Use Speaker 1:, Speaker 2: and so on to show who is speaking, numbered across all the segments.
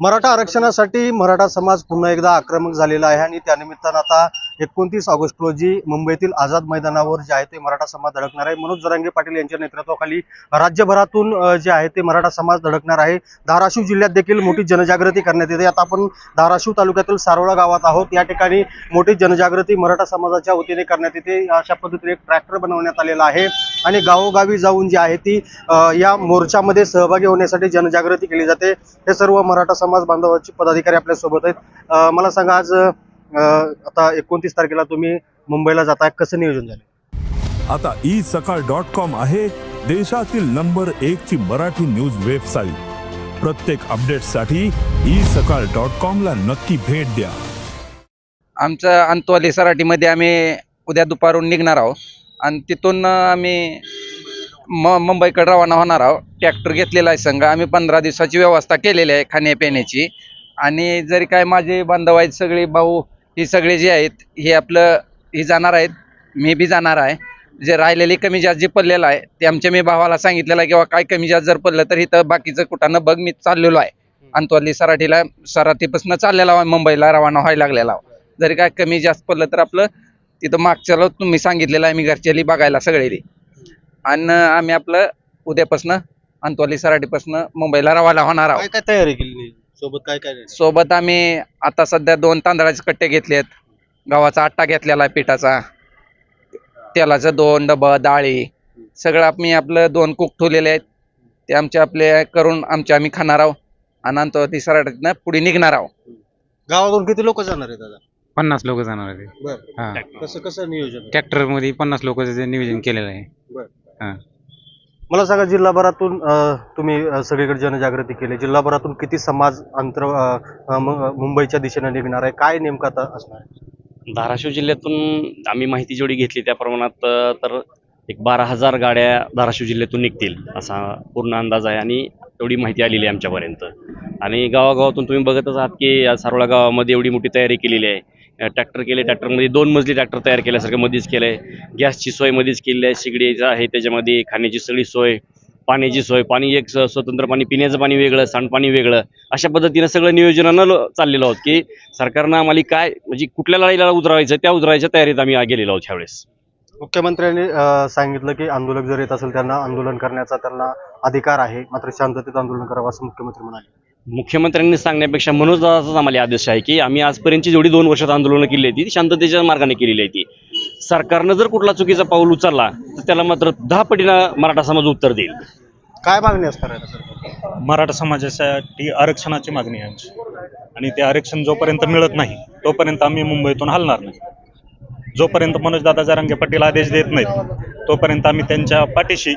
Speaker 1: मराठा आरक्षणासाठी मराठा समाज पुन्हा एकदा आक्रमक झालेला आहे आणि त्यानिमित्तानं आता एकोणतीस ऑगस्ट रोजी मुंबईतील आझाद मैदानावर जे आहे ते मराठा समाज धडकणार आहे. मनोज जरांगे पाटील यांच्या नेतृत्वाखाली राज्यभरातून जे आहे ते मराठा समाज धडकणार आहे. धाराशिव जिल्ह्यात देखील मोठी जनजागृती करण्यात येते. आता आपण धाराशिव तालुक्यातील सारोळा गावात आहोत. या ठिकाणी मोठी जनजागृती मराठा समाजाच्या वतीने करण्यात येते. अशा पद्धतीने एक ट्रॅक्टर बनवण्यात आलेला आहे आणि गावोगावी जाऊन जी आहे ती या मोर्चामध्ये सहभागी होण्यासाठी जनजागृती केली जाते. हे सर्व मराठा समाज बांधवाचे पदाधिकारी आपल्यासोबत आहेत. मला सांगा आज आता एकोणतीस तारखेला तुम्ही मुंबईला जाताय. कसं नियोजन झालं
Speaker 2: आता ई सकाळ डॉट कॉम आहे देशातील नंबर एक ची मराठी न्यूज वेबसाईट. प्रत्येक अपडेटसाठी ई सकाळ डॉट कॉम ला नक्की भेट द्या.
Speaker 3: आमचं अंतवाली सराटीमध्ये आम्ही उद्या दुपारून निघणार आहोत. आणि तिथून आम्ही म मुंबईकडे रवाना होणार आहोत. ट्रॅक्टर घेतलेला आहे संघ. आम्ही पंधरा दिवसाची व्यवस्था केलेली आहे खाण्यापिण्याची आणि जरी काय माझे बांधव आहेत सगळे भाऊ ही सगळे जे आहेत हे आपलं हे जाणार आहेत. मी बी जाणार आहे. जे राहिलेले कमी जास्त जे पडलेलं आहे ते आमच्या मी भावाला सांगितलेलं आहे किंवा काय कमी जास्त जर पडलं तर इथं बाकीचं कुठानं बघ मी चाललेलो आहे. अंतवाली सराठीला सराठीपासून चाललेला आहे मुंबईला रवाना व्हायला लागलेला जरी काय कमी जास्त पडलं तर आपलं तिथं मागच्याला तुम्ही सांगितलेलं आहे मी घरच्याली बघायला सगळे आणि आम्ही आपलं उद्यापासनं अंतवाली सराठीपासनं मुंबईला रवाना होणार आहोत.
Speaker 1: काय काय तयारी केली सोबत काय काय?
Speaker 3: सोबत आम्ही आता सध्या दोन तांदळाचे कट्टे घेतलेत. गव्हाचा आट्टा घेतलेला आहे पिठाचा. तेलाचं दोन डबं डाळी. सगळं आम्ही आपलं दोन कुक ठेवलेले आहेत. ते आमचे आपले करून आमचे आम्ही खाणार आहोत. आणि अंतवाली सराठीतनं पुढे निघणार आहोत.
Speaker 1: गावातून किती लोक जाणार आहेत दादा?
Speaker 4: पन्नास लोक जाणार आहे
Speaker 1: बरं.
Speaker 4: हा.
Speaker 1: कसं कसं नियोजन आहे?
Speaker 4: ट्रॅक्टरमध्ये पन्नास लोकांचं नियोजन केलेलं आहे. हा.
Speaker 1: मला सांगा जिल्हाभरातून तुम्ही सगळीकडे जनजागृती केली. जिल्हाभरातून किती समाज अंतर मुंबईच्या दिशेने निघणार आहे? काय नेमकं आता असणार आहे?
Speaker 5: धाराशिव जिल्ह्यातून आम्ही माहिती जेवढी घेतली त्या प्रमाणात तर एक बारा हजार गाड्या धाराशिव जिल्ह्यातून निघतील असा पूर्ण अंदाज आहे आणि एवढी माहिती आलेली आहे आमच्यापर्यंत. आणि गावागावातून तुम्ही बघतच आहात की या सारोळा गावामध्ये एवढी मोठी तयारी केलेली आहे. ट्रॅक्टर केले. ट्रॅक्टरमध्ये दोन मजली ट्रॅक्टर तयार केल्यासारखं मध्येच केलं आहे गॅसची सोय मध्येच केलेली आहे शिगडीचं आहे त्याच्यामध्ये खाण्याची सगळी सोय पाण्याची सोय. पाणी एक स्वतंत्र पाणी पिण्याचं पाणी वेगळं सांडपाणी वेगळं. अशा पद्धतीनं सगळं नियोजनानं चाललेलो आहोत की सरकारनं आम्हाला काय म्हणजे कुठल्या लढाईला उतरायचं त्या उतरायच्या तयारीत आम्ही गेलेलो आहोत ह्यावेळेस.
Speaker 1: मुख्यमंत्र्यांनी सांगितलं की आंदोलक जर येत असेल त्यांना आंदोलन करण्याचा त्यांना अधिकार आहे. मात्र शांततेत आंदोलन करावं असं मुख्यमंत्री म्हणाले.
Speaker 5: मुख्यमंत्र्यांनी सांगण्यापेक्षा मनोज दादाचाच आम्हाला आदेश आहे की आम्ही आजपर्यंतची जेवढी दोन वर्षात आंदोलनं केली आहे ती शांततेच्या मार्गाने केलेली आहे ती. सरकारनं जर कुठला चुकीचा पाऊल उचलला तर त्याला मात्र दहा पटीनं मराठा समाज उत्तर देईल.
Speaker 1: काय मागणी असणार आहे सर
Speaker 6: मराठा समाजासाठी आरक्षणाची मागणी आहे आमची. आणि ते आरक्षण जोपर्यंत मिळत नाही तोपर्यंत आम्ही मुंबईतून हलणार नाही. जोपर्यंत मनोजदादा जरांगे पाटील आदेश देत नाहीत तोपर्यंत आम्ही त्यांच्या पाठीशी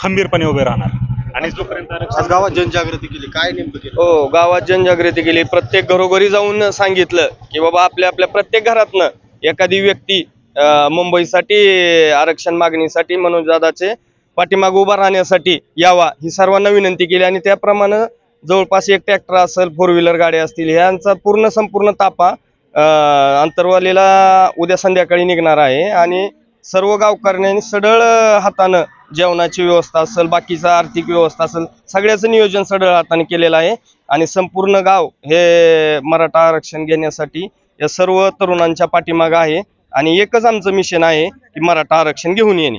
Speaker 6: खंबीरपणे उभे राहणार. आणि जोपर्यंत आरक्षण
Speaker 1: गावात जनजागृती केली काय नेमकं केलं?
Speaker 7: हो गावात जनजागृती केली. प्रत्येक घरोघरी जाऊन सांगितलं की बाबा आपल्या आपल्या प्रत्येक घरातनं एखादी व्यक्ती अं, मुंबईसाठी आरक्षण मागणीसाठी मनोजदादाचे पाठीमाग उभा राहण्यासाठी यावा ही सर्वांना विनंती केली. आणि त्याप्रमाणे जवळपास एक ट्रॅक्टर असेल फोर व्हीलर गाड्या असतील ह्यांचा पूर्ण संपूर्ण तापा अं, अंतरवालीला उद्या संध्याकाळी निघणार आहे. आणि सर्व गावकऱ्यांनी सढळ हातानं जेवणाची व्यवस्था असेल बाकीचा आर्थिक व्यवस्था असेल सगळ्याचं नियोजन सढळ हाताने केलेलं आहे. आणि संपूर्ण गाव हे मराठा आरक्षण घेण्यासाठी या सर्व तरुणांच्या पाठीमागं आहे. आणि एकच आमचं मिशन आहे की मराठा आरक्षण घेऊन येणे.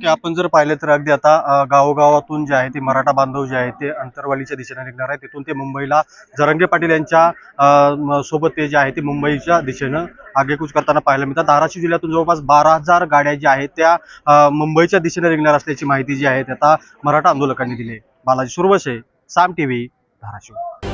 Speaker 1: की आपण जर पाहिलं तर अगदी आता गावोगावातून जे आहे ते मराठा बांधव जे आहे ते अंतरवालीच्या दिशेने निघणार आहे तिथून ते मुंबईला जरंगे पाटील यांच्या सोबत ते जे आहे ते मुंबईच्या दिशेनं आगेकूच करताना पाहायला मिळतात. धाराशिव जिल्ह्यातून जवळपास बारा हजार गाड्या ज्या आहेत त्या मुंबईच्या दिशेने निघणार असल्याची माहिती जी आहे ती आता मराठा आंदोलकांनी दिली आहे. बालाजी सुरवसे साम टीव्ही धाराशिव.